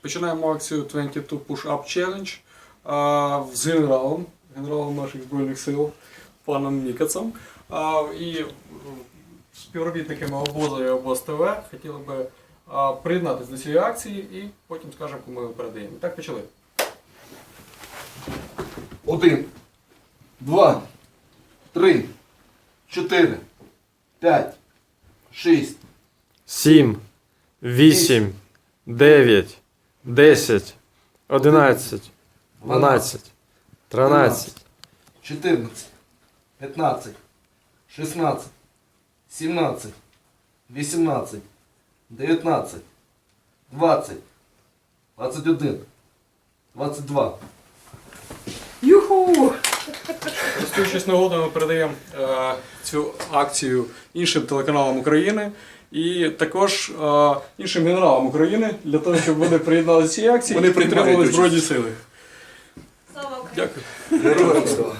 Починаємо акцію 22 Push Up Challenge а, з генералом, генералом наших Збройних сил, паном Мікацем. А, і м, співробітниками обозу і обоз ТВ хотіли би а, приєднатися до цієї акції і потім скажемо, кому ми передаємо. Так, почали. Один, два, три, чотири, п'ять, шість, Сім, вісім, дев'ять, десять, одинадцять, дванадцять, тринадцять, чотирнадцять, п'ятнадцять, шістнадцять, сімнадцять, вісімнадцять, дев'ятнадцять, двадцять, двадцять один, двадцять два. Юху! Користуючись нагодою, ми передаємо е, цю акцію іншим телеканалам України і також е, іншим генералам України для того, щоб вони приєдналися до цієї акції Вони і підтримували Збройні сили. Слава Україні! Дякую. Героям слава.